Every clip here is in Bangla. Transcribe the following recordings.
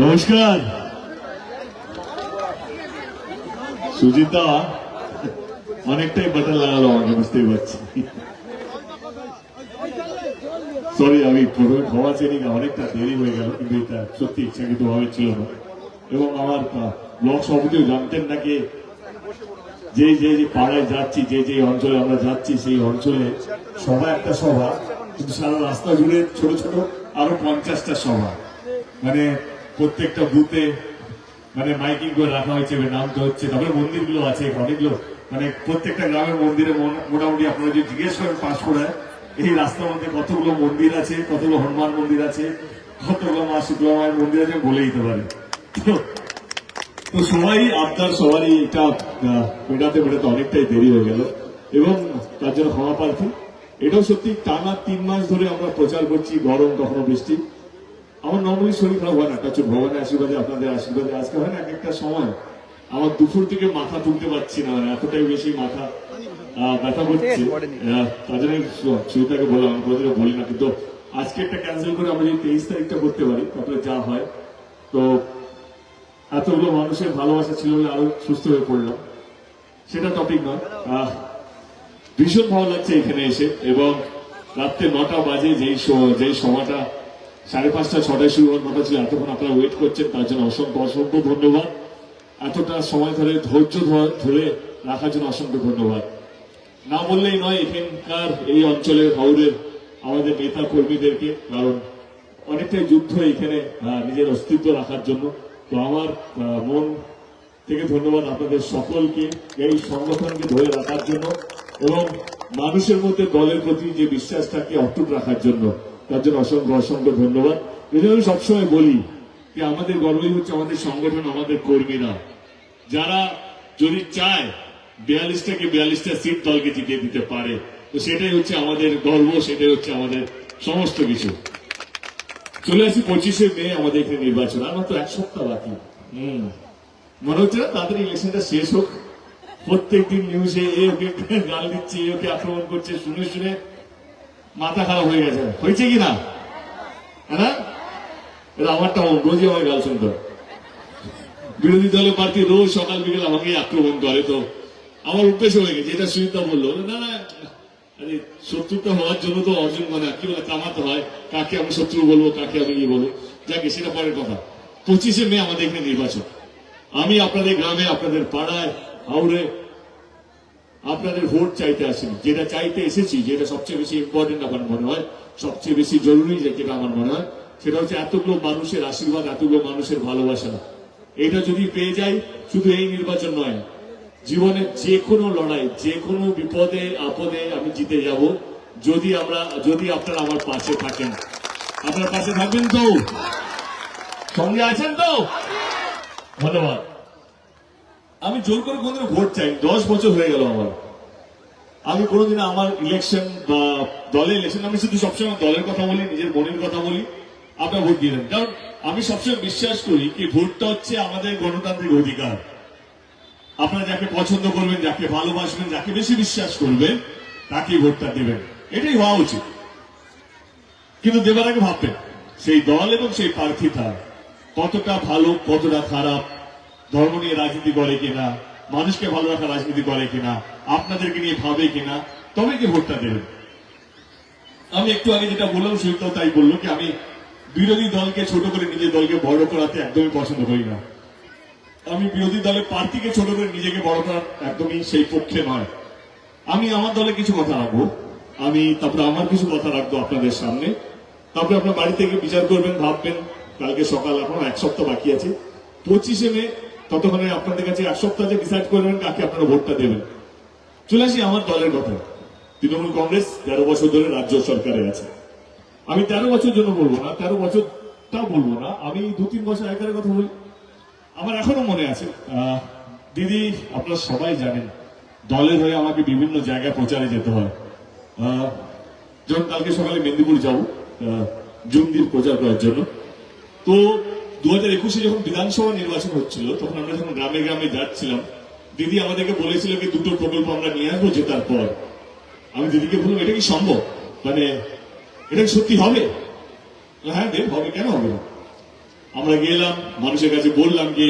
নমস্কার। সুজিতা, অনেকটাই বাটন লাগালো আমাকে, বুঝতেই পারছি। সরি আমি প্রথমে ক্ষমা না অনেকটা দেরি হয়ে গেল, কিন্তু এটা সত্যি ইচ্ছাকৃত ভাবে ছিল না। এবং আমার ব্লক সভাপতিও জানতেন নাকি যে যে যে পাড়ায় যাচ্ছি, যে যে অঞ্চলে আমরা যাচ্ছি, সেই অঞ্চলে সভা একটা সভা, কিন্তু সারা রাস্তা জুড়ে ছোট ছোট আরও পঞ্চাশটা সভা। মানে প্রত্যেকটা বুথে মানে মাইকিং করে রাখা হয়েছে নামতে হচ্ছে। তারপরে মন্দিরগুলো আছে অনেকগুলো মানে প্রত্যেকটা গ্রামের মন্দিরে মোটামুটি আপনারা যদি জিজ্ঞেস করেন পাঁচ করে এই রাস্তার মধ্যে কতগুলো মন্দির আছে, কতগুলো হনুমান মন্দির আছে, কতগুলো মা শুক্লা মায়ের মন্দির আছে বলে দিতে পারে তো সবাই আপনার সবারই এটা মেটাতে মেটাতে অনেকটাই দেরি হয়ে গেল। এবং তার জন্য ক্ষমা প্রার্থী। এটাও সত্যি টানা তিন মাস ধরে আমরা প্রচার করছি গরম কখনো বৃষ্টি। আমার নর্মালি শরীর খারাপ হয় না হচ্ছে ভগবানের আশীর্বাদে আপনাদের আশীর্বাদে। আজকে হয় না এক একটা সময় আমার দুপুর থেকে মাথা তুলতে পারছি না মানে এতটাই বেশি মাথা ব্যথা করছে। তার জন্য সুবিধাকে বললাম আমি কোনোদিনও বলি না কিন্তু আজকে একটা ক্যান্সেল করে আমরা যদি তেইশ তারিখটা করতে পারি তারপরে যা হয়। তো এতগুলো মানুষের ভালোবাসা ছিল বলে আরও সুস্থ হয়ে পড়লাম। সেটা টপিক নয়। আহ, ভীষণ ভালো লাগছে এখানে এসে, এবং রাত্রে নটা বাজে যেই যেই সময়টা, সাড়ে পাঁচটা, ছটায় শুরু হওয়ার কথা ছিল, এতক্ষণ আপনারা ওয়েট করছেন, তার জন্য অসংখ্য অসংখ্য ধন্যবাদ। এতটা সময় ধরে, ধৈর্য ধরে রাখার জন্য অসংখ্য ধন্যবাদ। না বললেই নয়, এখানকার এই অঞ্চলের হাওড়ের আমাদের নেতা কর্মীদেরকে কারণ অনেকটাই যুদ্ধ এখানে নিজের অস্তিত্ব রাখার জন্য। তো আমার মন থেকে ধন্যবাদ আপনাদের সকলকে, এই সংগঠনকে ধরে রাখার জন্য। এবং মানুষের মধ্যে দলের প্রতি যে বিশ্বাসটাকে অটুট রাখার জন্য, তার জন্য অসংখ্য অসংখ্য ধন্যবাদ। জন্য আমি সবসময় বলি যে আমাদের গর্বই হচ্ছে আমাদের সংগঠন, আমাদের কর্মীরা। যারা যদি চায় বিয়াল্লিশটাকে বিয়াল্লিশটা সিট দলকে জিতিয়ে দিতে পারে, তো সেটাই হচ্ছে আমাদের গর্ব, সেটাই হচ্ছে আমাদের সমস্ত কিছু। চলে আসি পঁচিশে মে আমাদের এখানে নির্বাচন। আমার তো এক সপ্তাহ বাকি। হম। মনে হচ্ছে না তাড়াতাড়ি ইলেকশনটা শেষ হোক? প্রত্যেকদিন নিউজে গাল দিচ্ছে ওকে আক্রমণ করছে, শুনে শুনে মাথা খারাপ হয়ে গেছে। হয়েছে কি না? হ্যাঁ এটা আমারটা রোজই আমার গাল শুনতে। বিরোধী দলের প্রার্থী রোজ সকাল বিকেল আমাকে আক্রমণ করে তো। আমার অভ্যেস হয়ে গেছে, এটা সুচিতা বলল। না না, আরে শত্রুতা হওয়ার জন্য তো অর্জন মানে কি বলে, কামাতে হয়। কাকে আমি শত্রু বলব, কাকে আমি কি বলব? যাকে, সেটা পরের কথা। পঁচিশে মে আমাদের এখানে নির্বাচন। আমি আপনাদের গ্রামে, আপনাদের পাড়ায় হাওড়ে আপনাদের ভোট চাইতে আসিনি। যেটা চাইতে এসেছি, যেটা সবচেয়ে বেশি ইম্পর্টেন্ট আমার মনে হয়, সবচেয়ে বেশি জরুরি যেটা আমার মনে হয়, সেটা হচ্ছে এতগুলো মানুষের আশীর্বাদ, এতগুলো মানুষের ভালোবাসা। এটা যদি পেয়ে যাই, শুধু এই নির্বাচন নয়, জীবনে যে কোনো লড়াই, যে কোনো বিপদে, আপদে আমি জিতে যাব, যদি আমরা যদি আপনারা আমার পাশে থাকেন। আপনার পাশে থাকবেন তো? সঙ্গে আছেন তো? ধন্যবাদ। আমি জোর করে কোনোদিন ভোট চাই দশ বছর হয়ে গেল আমার। আমি কোনোদিন আমার ইলেকশন বা দলের ইলেকশন আমি শুধু সবসময় দলের কথা বলি, নিজের মনের কথা বলি। আপনার ভোট দিয়ে দেন। কারণ আমি সবসময় বিশ্বাস করি কি ভোটটা হচ্ছে আমাদের গণতান্ত্রিক অধিকার। আপনারা যাকে পছন্দ করবেন, যাকে ভালোবাসবেন, যাকে বেশি বিশ্বাস করবেন, তাকেই ভোটটা দেবেন। এটাই হওয়া উচিত। কিন্তু দেবার আগে ভাববেন, সেই দল এবং সেই প্রার্থীটা কতটা ভালো, কতটা খারাপ ধর্ম নিয়ে রাজনীতি করে কিনা, মানুষকে ভালো রাখা রাজনীতি করে কিনা, আপনাদেরকে নিয়ে ভাবে কিনা, তবে কি ভোটটা দেবেন? আমি একটু আগে যেটা বললাম সুইতাও তাই বলল কি, আমি বিরোধী দলকে ছোট করে নিজের দলকে বড় করাতে একদমই পছন্দ করি না। আমি বিরোধী দলের প্রার্থীকে ছোট করে নিজেকে বড় করা একদমই সেই পক্ষে নয়। আমি আমার দলে কিছু কথা রাখব। আমি তারপরে আমার কিছু কথা রাখব আপনাদের সামনে। তারপরে আপনার বাড়ি থেকে বিচার করবেন, ভাববেন, কালকে সকাল এখন এক সপ্তাহ বাকি আছে। পঁচিশে মে ততক্ষণে আপনাদের কাছে এক সপ্তাহ যে ডিসাইড করবেন, কাকে আপনারা ভোটটা দেবেন। চলে আসি আমার দলের কথা তৃণমূল কংগ্রেস তেরো বছর ধরে রাজ্য সরকারে আছে। আমি তেরো বছর জন্য বলব না, তেরো বছর তা বলব না, আমি দু তিন বছর আগের কথা বলি। আমার এখনও মনে আছে দিদি, আপনারা সবাই জানেন, দলের হয়ে আমাকে বিভিন্ন জায়গায় প্রচারে যেতে হয়। যেমন কালকে সকালে মেদিনীপুর যাব জুমদির প্রচার করার জন্য। তো দু হাজার একুশে যখন বিধানসভা নির্বাচন হচ্ছিল, তখন আমরা যখন গ্রামে গ্রামে যাচ্ছিলাম, দিদি আমাদেরকে বলেছিল কি, দুটো প্রকল্প আমরা নিয়ে আসব জেতার পর। আমি দিদিকে বললাম, এটা কি সম্ভব? মানে এটা সত্যি হবে? হ্যাঁ দেব, হবে, কেন হবে না? আমরা গেলাম, মানুষের কাছে বললাম যে,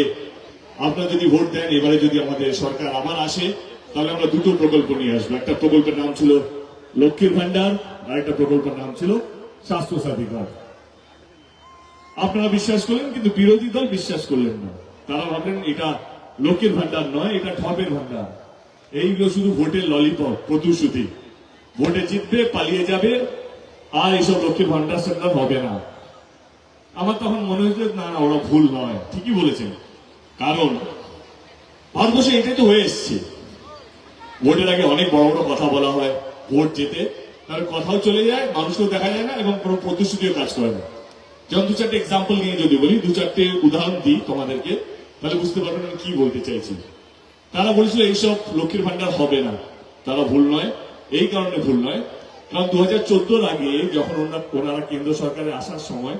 আপনারা যদি ভোট দেন, এবারে যদি আমাদের সরকার আবার আসে, তাহলে আমরা দুটো প্রকল্প নিয়ে আসব। একটা প্রকল্পের নাম ছিল লক্ষ্মীর ভান্ডার আর একটা প্রকল্পের নাম ছিল স্বাস্থ্য সাথী কার্ড। আপনারা বিশ্বাস করলেন, কিন্তু বিরোধী দল বিশ্বাস করলেন না। তারা ভাবলেন, এটা লোকের ভান্ডার নয়, এটা ঠপের ভান্ডার এইগুলো শুধু ভোটের ললিপপ, প্রতিশ্রুতি। ভোটে জিতবে, পালিয়ে যাবে, আর এইসব লক্ষ্মীর ভান্ডার সান্ডার হবে না। আমার তখন মনে হয়েছে না না, ওরা ভুল নয়। ঠিকই বলেছেন। কারণ, ভারতবর্ষে এটাই তো হয়ে এসছে। ভোটের আগে অনেক বড় বড় কথা বলা হয়, ভোট যেতে তার কথাও চলে যায়, মানুষকেও দেখা যায় না, এবং কোনো প্রতিশ্রুতিও কাজ করে না। যেমন দু চারটে এক্সাম্পল নিয়ে যদি বলি, দু চারটে উদাহরণ দিই তোমাদেরকে, তাহলে বুঝতে পারবেন আমি কি বলতে চাইছি। তারা বলেছিল, এইসব লক্ষ্মীর ভান্ডার হবে না। তারা ভুল নয়। এই কারণে ভুল নয়। কারণ দু হাজার আগে যখন ওনারা কেন্দ্র সরকারে আসার সময়,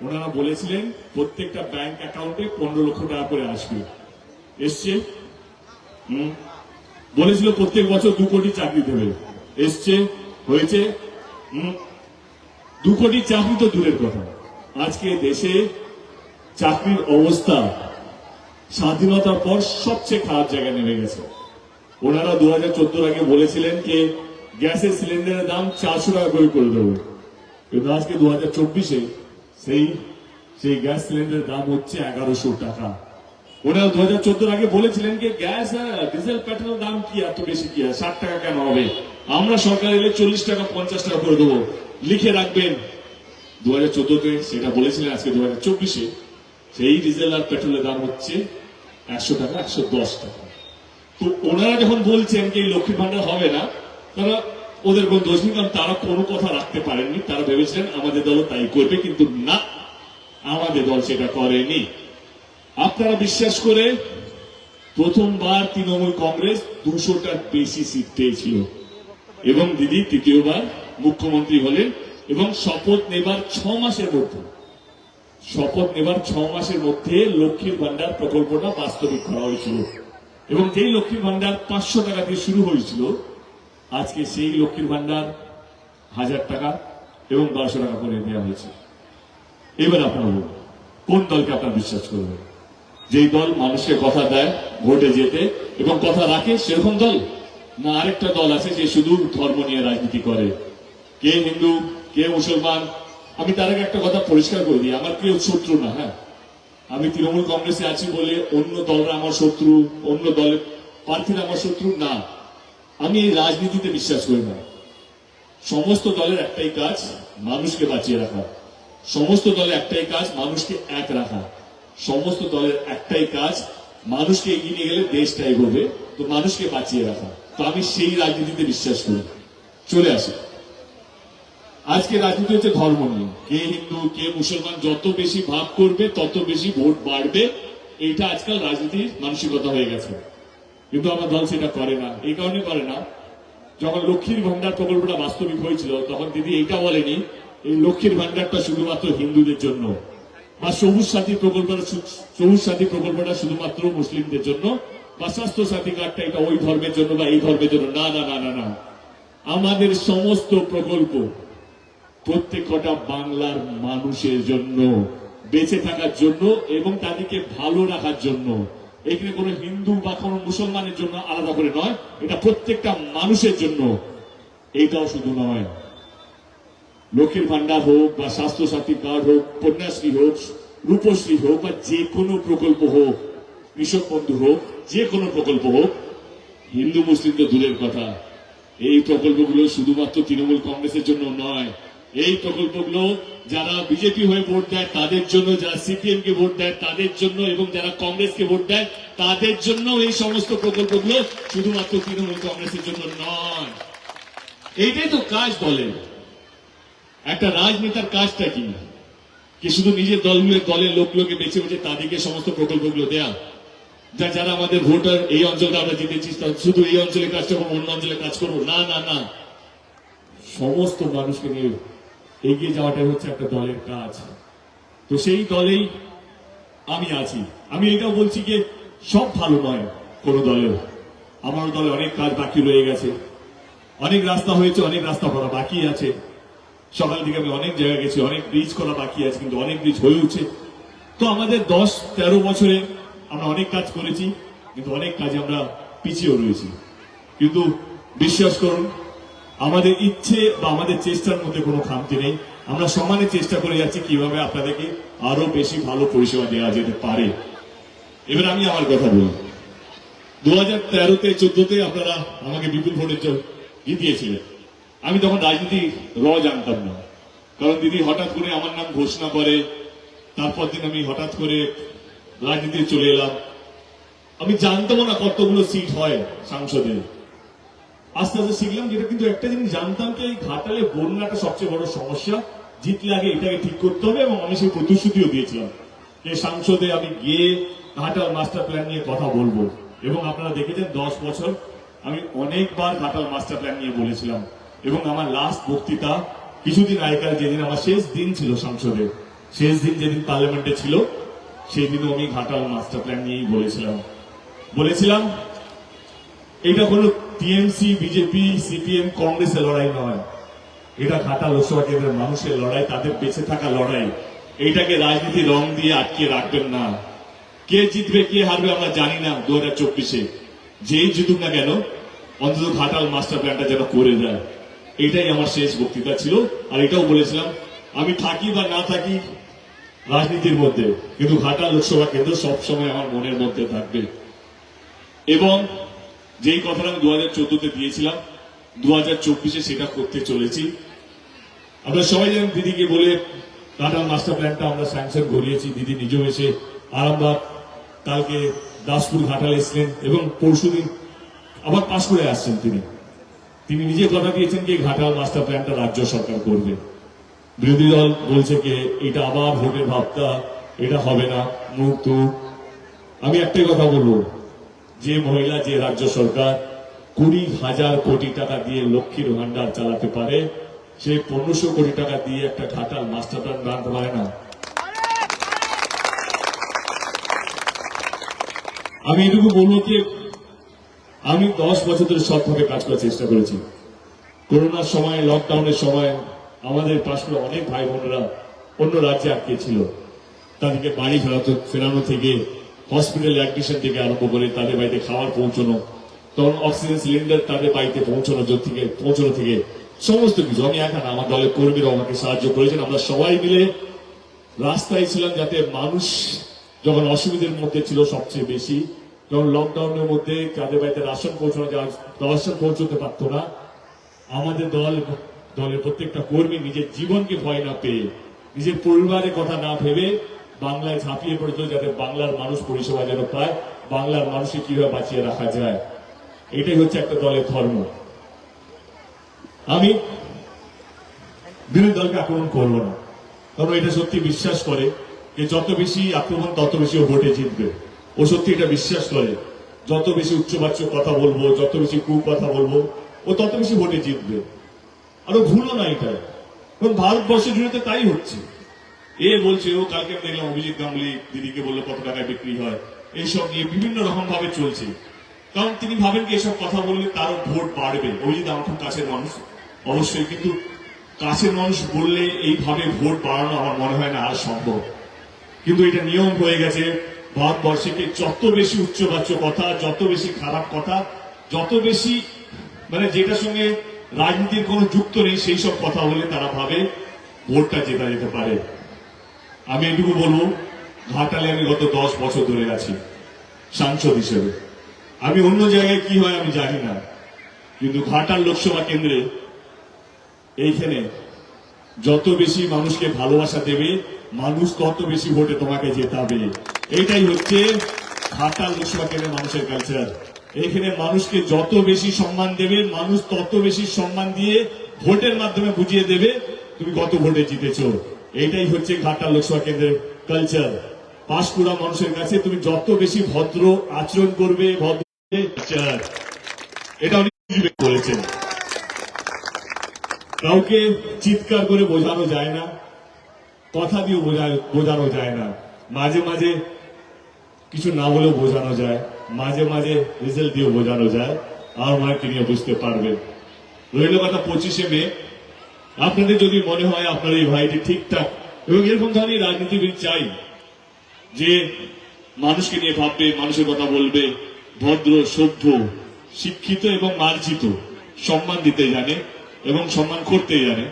ওনারা বলেছিলেন, প্রত্যেকটা ব্যাংক অ্যাকাউন্টে পনেরো লক্ষ টাকা করে আসবে। এসছে। বলেছিল, প্রত্যেক বছর দু কোটি চাকরি দেবে। এসছে। হয়েছে। দু কোটি চাকরি তো দূরের কথা। আজকে দেশে চাকরির অবস্থা স্বাধীনতার পর সবচেয়ে খারাপ জায়গায় নেমে গেছে। ওনারা দু হাজার আগে বলেছিলেন যে গ্যাসের সিলিন্ডারের দাম চারশো টাকা করে করে দেবো। কিন্তু আজকে দু হাজার চব্বিশে সেই সেই গ্যাস সিলিন্ডারের দাম হচ্ছে এগারোশো টাকা। ওনারা দু হাজার আগে বলেছিলেন যে গ্যাস আর ডিজেল পেট্রোল দাম কি এত বেশি কি হয় ষাট টাকা কেন হবে? আমরা সরকার এলে চল্লিশ টাকা, পঞ্চাশ টাকা করে দেবো। লিখে রাখবেন দু হাজার চোদ্দোতে সেটা বলেছিলেন আজকে দু হাজার চব্বিশে, সেই ডিজেল আর পেট্রোলের দাম হচ্ছে একশো টাকা, একশো দশ টাকা। তো ওনারা যখন বলছেন যে এই লক্ষ্মীর ভান্ডার হবে না, তারা ওদের কোন দোষ নেই, কারণ তারা কোনো কথা রাখতে পারেননি। তারা ভেবেছিলেন আমাদের দল তাই করবে, কিন্তু না, আমাদের দল সেটা করেনি। আপনারা বিশ্বাস করে প্রথমবার তৃণমূল কংগ্রেস দুশোটার বেশি সিট পেয়েছিল। এবং দিদি, তৃতীয়বার মুখ্যমন্ত্রী হলেন এবং শপথ নেবার ছ মাসের মধ্যে, শপথ নেবার ছ মাসের মধ্যে লক্ষ্মীর ভান্ডার প্রকল্পটা বাস্তবিক করা হয়েছিল। এবং যেই লক্ষ্মীর ভান্ডার পাঁচশো টাকা দিয়ে শুরু হয়েছিল, আজকে সেই লক্ষ্মীর ভান্ডার হাজার টাকা এবং বারোশো টাকা করে দেওয়া হয়েছে। এবার আপনার কোন দলকে আপনার বিশ্বাস করবেন? যেই দল মানুষকে কথা দেয়, ভোটে যেতে এবং কথা রাখে, সেরকম দল? না, আরেকটা দল আছে যে শুধু ধর্ম নিয়ে রাজনীতি করে। কে হিন্দু কে মুসলমান? আমি তার আগে একটা কথা পরিষ্কার করে দিই, আমার কেউ শত্রু না হ্যাঁ? আমি তৃণমূল কংগ্রেসে আছি বলে অন্য দলরা আমার শত্রু, অন্য দলের প্রার্থীরা আমার শত্রু না। আমি এই রাজনীতিতে বিশ্বাস করি না। সমস্ত দলের একটাই কাজ, মানুষকে বাঁচিয়ে রাখা। সমস্ত দলের একটাই কাজ, মানুষকে এক রাখা। সমস্ত দলের একটাই কাজ, মানুষকে এগিয়ে নিয়ে গেলে দেশটা এগোবে তো মানুষকে বাঁচিয়ে রাখা। তো আমি সেই রাজনীতিতে বিশ্বাস করি। চলে আসি। আজকে রাজনীতি হচ্ছে ধর্ম নিয়ে কে হিন্দু, কে মুসলমান, যত বেশি ভাব করবে, তত বেশি ভোট বাড়বে। এইটা আজকাল রাজনীতির মানসিকতা হয়ে গেছে। কিন্তু আমার দল সেটা করে না। এই কারণে করে না। যখন লক্ষ্মীর ভান্ডার প্রকল্পটা বাস্তবিক হয়েছিল, তখন দিদি এইটা বলেনি, এই লক্ষ্মীর ভান্ডারটা শুধুমাত্র হিন্দুদের জন্য বা সবুজ সাথী প্রকল্পটা সবুজ সাথী প্রকল্পটা শুধুমাত্র মুসলিমদের জন্য বা স্বাস্থ্য সাথী কার্ডটা এটা ওই ধর্মের জন্য বা এই ধর্মের জন্য। না না না না না। আমাদের সমস্ত প্রকল্প প্রত্যেক কটা বাংলার মানুষের জন্য, বেঁচে থাকার জন্য এবং তাদেরকে ভালো রাখার জন্য। এখানে কোনো হিন্দু বা কোনো মুসলমানের জন্য আলাদা করে নয়, এটা প্রত্যেকটা মানুষের জন্য। এইটাও শুধু নয়। লক্ষ্মীর ভান্ডার হোক বা স্বাস্থ্য সাথী কার্ড হোক, কন্যাশ্রী হোক, রূপশ্রী হোক বা যে কোনো প্রকল্প হোক, কৃষক বন্ধু হোক, যে কোনো প্রকল্প হোক, হিন্দু মুসলিম তো দূরের কথা। এই প্রকল্পগুলো শুধুমাত্র তৃণমূল কংগ্রেসের জন্য নয় এই প্রকল্পগুলো যারা বিজেপি হয়ে ভোট দেয়, তাদের জন্য, যারা সিপিএম কে ভোট দেয়, তাদের জন্য এবং যারা কংগ্রেসকে ভোট দেয়, তাদের জন্য এই সমস্ত প্রকল্পগুলো শুধুমাত্র তৃণমূল কংগ্রেসের জন্য নয়। এইটাই তো কাজ বলে। একটা রাজনেতার কাজটা কি? কি শুধু নিজের দলগুলো দলের লোকগুলোকে বেছে বেছে তাদেরকে সমস্ত প্রকল্পগুলো দেয়া? যা যারা আমাদের ভোটার, এই অঞ্চলটা আমরা জিতেছি শুধু এই অঞ্চলে কাজ করব, অন্য অঞ্চলে কাজ করব? না না না। সমস্ত মানুষকে নিয়ে এগিয়ে যাওয়াটাই হচ্ছে একটা দলের কাজ। তো সেই দলেই আমি আছি। আমি এটাও বলছি যে সব ভালো নয় কোন দলের আমার দলে অনেক কাজ বাকি রয়ে গেছে। অনেক রাস্তা হয়েছে, অনেক রাস্তা করা বাকি আছে। সকাল থেকে আমি অনেক জায়গায় গেছি, অনেক ব্রিজ করা বাকি আছে, কিন্তু অনেক ব্রিজ হয়ে উঠছে। তো আমাদের দশ, তেরো বছরে আমরা অনেক কাজ করেছি, কিন্তু অনেক কাজে আমরা পিছিয়েও রয়েছি। কিন্তু বিশ্বাস করুন আমাদের ইচ্ছে বা আমাদের চেষ্টার মধ্যে কোনো খামতি নেই। আমরা সমানে চেষ্টা করে যাচ্ছি কীভাবে আপনাদেরকে আরও বেশি ভালো পরিষেবা দেওয়া যেতে পারে। এবার আমি আমার কথা বলি দু হাজার তেরোতে, চোদ্দতে আপনারা আমাকে বিপুল ভোটের জন্য জিতিয়েছিলেন। আমি তখন রাজনীতি র জানতাম না। কারণ দিদি হঠাৎ করে আমার নাম ঘোষণা করে, তারপর দিন আমি হঠাৎ করে রাজনীতি চলে এলাম। আমি জানতামও না কতগুলো সিট হয় সংসদে আস্তে আস্তে শিখলাম যেটা কিন্তু একটা জিনিস জানতাম কি এই ঘাটালে বন্যাটা সবচেয়ে বড় সমস্যা। জিতলে আগে এটাকে ঠিক করতে হবে এবং আমি সেই প্রতিশ্রুতিও দিয়েছিলাম যে সংসদে আমি গিয়ে ঘাটাল মাস্টার প্ল্যান নিয়ে কথা বলব। এবং আপনারা দেখেছেন দশ বছর আমি অনেকবার ঘাটাল মাস্টার প্ল্যান নিয়ে বলেছিলাম। এবং আমার লাস্ট বক্তৃতা কিছুদিন আগেকার যেদিন আমার শেষ দিন ছিল সংসদে শেষ দিন যেদিন পার্লামেন্টে ছিল, সেই দিনও আমি ঘাটাল মাস্টার প্ল্যান নিয়েই বলেছিলাম। বলেছিলাম এটা কোনো টিএমসি, বিজেপি, সিপিএম কংগ্রেসের লড়াই নয়। এটা ঘাটা লোকসভা কেন্দ্রের মানুষের লড়াই, তাদের বেঁচে থাকা লড়াই। এইটাকে রাজনীতি রং দিয়ে আটকে রাখবেন না। কে জিতবে, কে হারবে আমরা জানি না দু হাজার চব্বিশে। যেই জিতুক না কেন, অন্তত ঘাটাল মাস্টার প্ল্যানটা যেন করে দেয় এটাই আমার শেষ বক্তৃতা ছিল, আর এটাও বলেছিলাম, আমি থাকি বা না থাকি রাজনীতির মধ্যে, কিন্তু ঘাটাল লোকসভা কেন্দ্র সবসময় আমার মনের মধ্যে থাকবে। এবং যেই কথাটা আমি দু হাজার চোদ্দতে দিয়েছিলাম দু হাজার চব্বিশে সেটা করতে চলেছি। আমরা সবাই জানেন দিদিকে বলে, টাটা মাস্টার প্ল্যানটা আমরা স্যাংশন করিয়েছি দিদি নিজেও এসে আরামবাগ, কালকে দাসপুর ঘাটাল এসলেন এবং পরশুদিন আবার পাশ করে আসছেন তিনি। তিনি নিজে কথা দিয়েছেন যে, ঘাটাল মাস্টার প্ল্যানটা রাজ্য সরকার করবে। বিরোধী দল বলছে যে, এটা আবার ভোটের ভাবটা, এটা হবে না, মুখ আমি একটাই কথা বলব যে মহিলা, যে রাজ্য সরকার কুড়ি হাজার কোটি টাকা দিয়ে লক্ষ্মীর ভান্ডার চালাতে পারে, সে পনেরোশো কোটি টাকা দিয়ে একটা ঘাটাল মাস্টার প্ল্যান বানাতে পারে না। আমি এটুকু বলব যে, আমি দশ বছর ধরে সৎভাবে কাজ করার চেষ্টা করেছি। করোনার সময় লকডাউনের সময় আমাদের পাশ অনেক ভাই বোনেরা অন্য রাজ্যে আটকে ছিল। তাদেরকে বাড়ি ফেরাতে ফেরানো থেকে হসপিটাল অ্যাডমিশন থেকে আরম্ভ করে তাদের বাড়িতে খাবার পৌঁছানো তখন অক্সিজেন সিলিন্ডার তাদের বাড়িতে পৌঁছানো থেকে পৌঁছানো থেকে সমস্ত কিছু। আমি একা না, আমার দলের কর্মীরা আমাকে সাহায্য করেছেন। আমরা সবাই মিলে রাস্তায় ছিলাম যাতে মানুষ যখন অসুবিধার মধ্যে ছিল সবচেয়ে বেশি যখন লকডাউনের মধ্যে যাদের বাড়িতে রাশন পৌঁছানো রাশন পৌঁছতে পারতো না আমাদের দল দলের প্রত্যেকটা কর্মী নিজের জীবনকে ভয় না পেয়ে নিজের পরিবারের কথা না ভেবে বাংলায় ঝাঁপিয়ে পড়েছিল যাতে বাংলার মানুষ পরিষেবা যেন পায়, বাংলার মানুষকে কীভাবে বাঁচিয়ে রাখা যায়, এটাই হচ্ছে একটা দলের ধর্ম। আমি বিরোধী দলকে আক্রমণ করব না, কারণ এটা সত্যি বিশ্বাস করে যে যত বেশি আক্রমণ, তত বেশি ও ভোটে জিতবে। ও সত্যি এটা বিশ্বাস করে, যত বেশি উচ্চবাচ্য কথা বলব, যত বেশি কু কথা বলব, ও তত বেশি ভোটে জিতবে। আরও ভুলো না এটা। কারণ ভারতবর্ষের জুড়ে তাই হচ্ছে। এ বলছে, ও, কালকে আমি দেখলাম অভিজিৎ গাঙ্গুলি দিদিকে বলল কত টাকায় বিক্রি হয়। এইসব নিয়ে বিভিন্ন রকম ভাবে চলছে। কারণ তিনি ভাবেন কি, এসব কথা বললে তারও ভোট বাড়বে। অভিজিৎ আমার খুব কাছের মানুষ, অবশ্যই। কিন্তু কাছের মানুষ বললে এইভাবে ভোট বাড়ানো আমার মনে হয় না আর সম্ভব। কিন্তু এটা নিয়ম হয়ে গেছে। ভারতবর্ষকে যত বেশি উচ্চবাচ্য কথা, যত বেশি খারাপ কথা, যত বেশি মানে যেটার সঙ্গে রাজনীতির কোনো যুক্ত নেই, সেই সব কথা বলে তারা ভাবে ভোটটা জেতা যেতে পারে। আমি এটুকু বলব, ঘাটালে আমি গত দশ বছর ধরে আছি, সাংসদ হিসেবে। আমি অন্য জায়গায় কি হয় আমি জানি না, কিন্তু ঘাটাল লোকসভা কেন্দ্রে এইখানে যত বেশি মানুষকে ভালোবাসা দেবে, মানুষ তত বেশি ভোটে তোমাকে জেতাবে। এটাই হচ্ছে ঘাটাল লোকসভা কেন্দ্রের মানুষের কালচার এখানে মানুষকে যত বেশি সম্মান দেবে, মানুষ তত বেশি সম্মান দিয়ে ভোটের মাধ্যমে বুঝিয়ে দেবে, তুমি কত ভোটে জিতেছো। এটাই হচ্ছে ঘাটাল লোকসভা কেন্দ্রের কালচার পাঁশকুড়া মানুষের কাছে তুমি যত বেশি ভদ্র আচরণ করবে, ভদ্র এটা উনি বলেছেন কাউকে চিৎকার করে বোঝানো যায় না কথা দিয়ে বোঝা- বোঝানো যায় না। মাঝে মাঝে কিছু না বলেও বোঝানো যায়, মাঝে মাঝে রেজাল্ট দিয়েও বোঝানো যায়। আর মাকে নিয়ে বুঝতে পারবেন। রইল কথা পঁচিশে মে আপনাদের যদি মনে হয় আপনার এই ভাইটি ঠিকঠাক, এবং এরকম ধরনের রাজনীতিবিদ চাই, যে মানুষকে নিয়ে ভাববে, মানুষের কথা বলবে, ভদ্র, সভ্য, শিক্ষিত এবং মার্জিত, সম্মান দিতে জানে এবং সম্মান করতে জানে,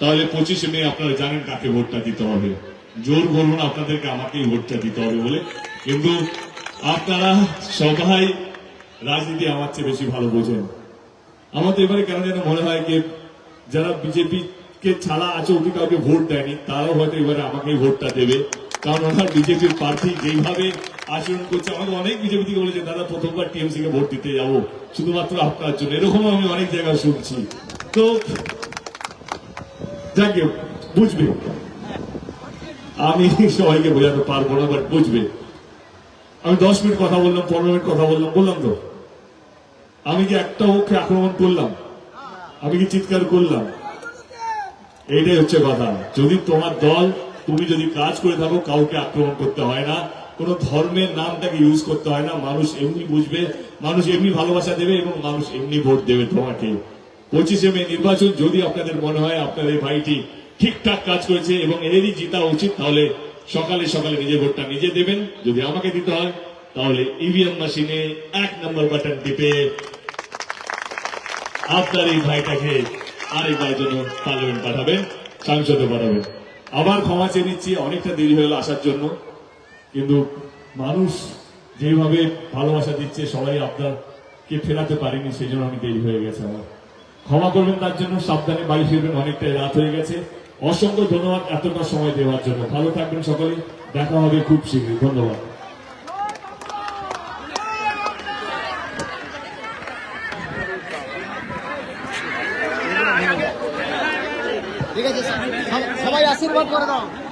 তাহলে পঁচিশে মে আপনারা জানেন কাকে ভোটটা দিতে হবে। জোর বলুন আপনাদেরকে আমাকেই ভোটটা দিতে হবে বলে। কিন্তু আপনারা সবাই রাজনীতি আমার চেয়ে বেশি ভালো বোঝেন। আমার তো এবারে কেন যেন মনে হয় যে যারা বিজেপি কে ছাড়া আছে অতি কাউকে ভোট দেয়নি। তারাও হয়তো এবারে আমাকেই ভোটটা দেবে। কারণ ওনার বিজেপির প্রার্থী, যেইভাবে আচরণ করছে, আমাকে অনেক বিজেপি থেকে বলেছে, দাদা, প্রথমবার টিএমসি কে ভোট দিতে যাব, শুধুমাত্র আপনার জন্য। এরকম আমি অনেক জায়গায় শুনছি। তো, যাকে, বুঝবে। আমি সবাইকে বোঝাতে পারব না বাট বুঝবে। আমি দশ মিনিট কথা বললাম, পনেরো মিনিট কথা বললাম বললাম তো। আমি কি একটা ওকে আক্রমণ করলাম। আমি কি চিৎকার করলাম? এইটাই হচ্ছে কথা যদি তোমার দল, তুমি যদি কাজ করে থাকো, কাউকে আক্রমণ করতে হয় না। কোন ধর্মের নামটাকে ইউজ করতে হয় না। মানুষ এমনি বুঝবে, মানুষ এমনি ভালোবাসা দেবে এবং মানুষ এমনি ভোট দেবে তোমাকে। পঁচিশে মে নির্বাচন, যদি আপনাদের মনে হয় আপনার এই ভাইটি ঠিকঠাক কাজ করেছে এবং এরই জিতা উচিত, তাহলে সকালে সকালে নিজের ভোটটা নিজে দেবেন। যদি আমাকে দিতে হয়, তাহলে ইভিএম মেশিনে এক নম্বর বাটন টিপে আপনার এই ভাইটাকে আরেকবার জন্য পার্লামেন্ট পাঠাবেন সংসদে পাঠাবেন। আবার ক্ষমা চেয়ে নিচ্ছি, অনেকটা দেরি হয়ে আসার জন্য। কিন্তু মানুষ যেভাবে ভালোবাসা দিচ্ছে, সবাই আপনারকে ফেরাতে পারেনি সেই জন্য আমি দেরি হয়ে গেছে আমার। ক্ষমা করবেন তার জন্য, সাবধানে বাড়ি ফিরবেন, অনেকটাই রাত হয়ে গেছে। অসংখ্য ধন্যবাদ এতটা সময় দেওয়ার জন্য। ভালো থাকবেন সকলে, দেখা হবে খুব শীঘ্রই। ধন্যবাদ ঠিক আছে সবাই আশীর্বাদ করে দাও।